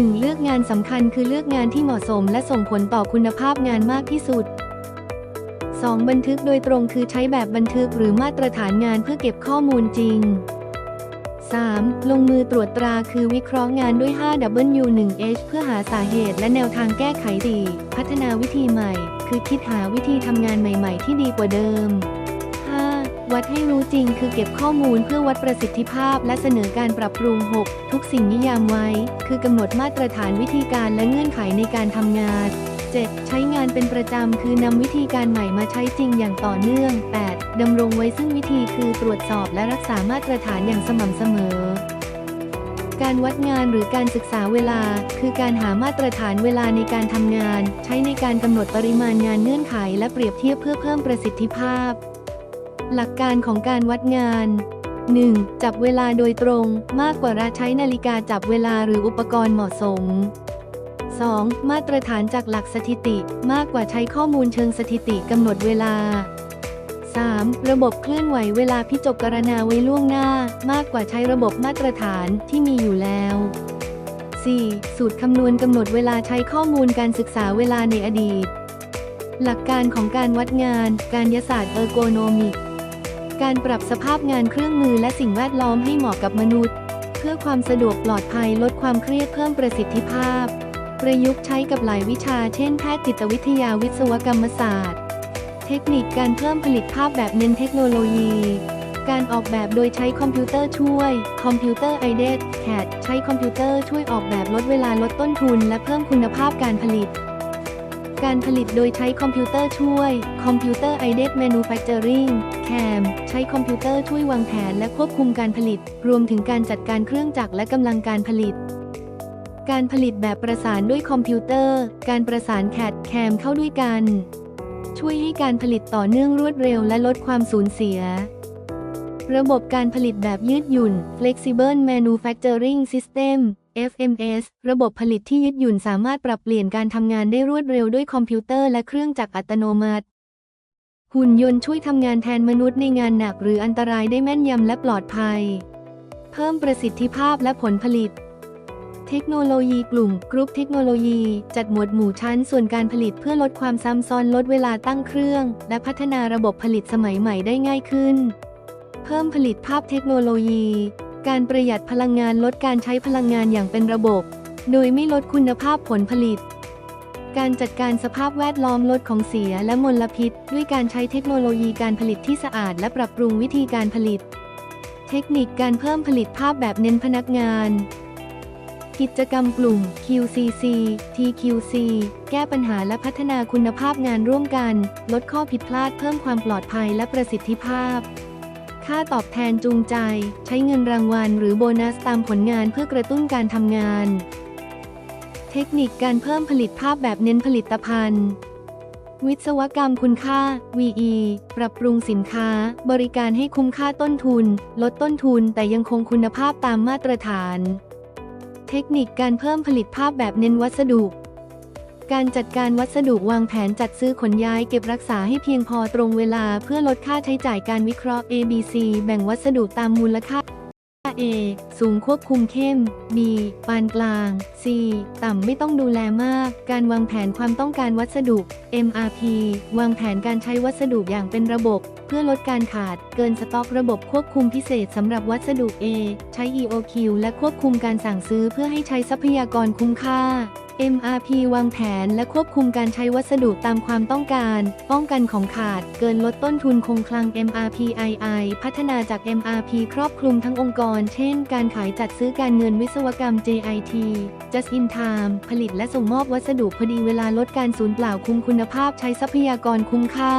1. เลือกงานสำคัญคือเลือกงานที่เหมาะสมและส่งผลต่อคุณภาพงานมากที่สุด 2. บันทึกโดยตรงคือใช้แบบบันทึกหรือมาตรฐานงานเพื่อเก็บข้อมูลจริง 3. ลงมือตรวจตราคือวิเคราะห์งานด้วย 5W1H เพื่อหาสาเหตุและแนวทางแก้ไขดี พัฒนาวิธีใหม่ คือคิดหาวิธีทำงานใหม่ ๆ ที่ดีกว่าเดิม วัดให้รู้จริงคือเก็บข้อมูลเพื่อวัดประสิทธิภาพและเสนอการปรับปรุง 6. ทุกสิ่งนิยามไว้ คือกำหนดมาตรฐานวิธีการและเงื่อนไขในการทำงาน 7. ใช้งานเป็นประจำคือนำวิธีการใหม่มาใช้จริงอย่างต่อเนื่อง 8. ดำรงไว้ซึ่งวิธีคือตรวจสอบและรักษามาตรฐานอย่างสม่ำเสมอ การวัดงานหรือการศึกษาเวลา คือการหามาตรฐานเวลาในการทำงาน ใช้ในการกำหนดปริมาณงานเงื่อนไข และเปรียบเทียบเพื่อเพิ่มประสิทธิภาพ หลักการของการวัดงาน 1. จับเวลาโดยตรงมากกว่าระใช้นาฬิกาจับเวลาหรืออุปกรณ์เหมาะสม 2. มาตรฐานจากหลักสถิติ มากกว่าใช้ข้อมูลเชิงสถิติกำหนดเวลา 3. ระบบเคลื่อนไหวเวลาพิจกรณาไว้ล่วงหน้า มากกว่าใช้ระบบมาตรฐานที่มีอยู่แล้ว 4. สูตรคำนวณกำหนดเวลาใช้ข้อมูลการศึกษาเวลาในอดีต หลักการของการวัดงาน การยศาสตร์เออร์โกโนมิก การปรับสภาพงานเครื่องมือและสิ่งแวดล้อมให้เหมาะกับมนุษย์ เพื่อความสะดวกปลอดภัยลดความเครียดเพิ่มประสิทธิภาพ ประยุกต์ใช้กับหลายวิชา เช่น แพทย์จิตวิทยาวิศวกรรมศาสตร์ เทคนิคการเพิ่มผลิตภาพแบบเน้นเทคโนโลยี การออกแบบโดยใช้คอมพิวเตอร์ช่วยคอมพิวเตอร์ไอเด CAD ใช้คอมพิวเตอร์ช่วยออกแบบลดเวลาลดต้นทุน และเพิ่มคุณภาพการผลิต การผลิตโดยใช้คอมพิวเตอร์ช่วยคอมพิวเตอร์ไอเด Manufacturing CAM ใช้คอมพิวเตอร์ช่วยวางแผนและควบคุมการผลิต รวมถึงการจัดการเครื่องจักรและกำลังการผลิต การผลิตแบบประสานด้วยคอมพิวเตอร์ การประสานแคดแคมเข้าด้วยกัน ช่วยให้การผลิตต่อเนื่องรวดเร็วและลดความสูญเสียระบบการผลิตแบบยืดหยุ่น Flexible Manufacturing System FMS ระบบผลิตที่ยืดหยุ่นสามารถปรับเปลี่ยนการทำงานได้รวดเร็วด้วยคอมพิวเตอร์และเครื่องจักรอัตโนมัติ หุ่นยนต์ช่วยทำงานแทนมนุษย์ในงานหนักหรืออันตรายได้แม่นยำและปลอดภัย เพิ่มประสิทธิภาพและผลผลิต เทคโนโลยีกลุ่ม กรุ๊ปเทคโนโลยี จัดหมวดหมู่ชั้นส่วนการผลิตเพื่อลดความซ้ำซ้อนลดเวลาตั้งเครื่อง และพัฒนาระบบผลิตสมัยใหม่ได้ง่ายขึ้น เพิ่มผลิตภาพเทคโนโลยี การประหยัดพลังงานลดการใช้พลังงานอย่างเป็นระบบ โดยไม่ลดคุณภาพผลผลิต การจัดการสภาพแวดล้อมลดของเสียและมลพิษ ด้วยการใช้เทคโนโลยีการผลิตที่สะอาด และปรับปรุงวิธีการผลิต เทคนิคการเพิ่มผลิตภาพแบบเน้นพนักงาน กิจกรรมกลุ่ม QCC TQC แก้ปัญหาและพัฒนาคุณภาพงานร่วมกัน ลดข้อผิดพลาดเพิ่มความปลอดภัยและประสิทธิภาพ ค่าตอบแทนจูงใจ ใช้เงินรางวัลหรือโบนัสตามผลงานเพื่อกระตุ้นการทำงาน เทคนิคการเพิ่มผลิตภาพแบบเน้นผลิตภัณฑ์ วิศวกรรมคุณค่า VE ปรับปรุงสินค้า บริการให้คุ้มค่าต้นทุน ลดต้นทุนแต่ยังคงคุณภาพตามมาตรฐาน เทคนิคการเพิ่มผลิตภาพแบบเน้นวัสดุ การจัดการวัสดุวางแผนจัดซื้อขนย้ายเก็บรักษาให้เพียงพอตรงเวลาเพื่อลดค่าใช้จ่ายการวิเคราะห์ ABC แบ่งวัสดุตามมูลค่า A สูงควบคุมเข้ม B ปานกลาง C ต่ำไม่ต้องดูแลมาก การวางแผนความต้องการวัสดุ MRP วางแผนการใช้วัสดุอย่างเป็นระบบ เพื่อลดการขาด เกินสต็อกระบบควบคุมพิเศษสำหรับวัสดุ A ใช้ EOQ และควบคุมการสั่งซื้อเพื่อให้ใช้ทรัพยากรคุ้มค่า MRP วางแผนและควบคุมการใช้วัสดุตามความต้องการ ป้องกันของขาด เกินลดต้นทุนคงคลัง MRPII พัฒนาจาก MRP ครอบคลุมทั้งองค์กร เช่น การขายจัดซื้อการเงินวิศวกรรม JIT Just in Time ผลิตและส่งมอบวัสดุพอดีเวลาลดการสูญเปล่าคุมคุณภาพใช้ทรัพยากรคุ้มค่า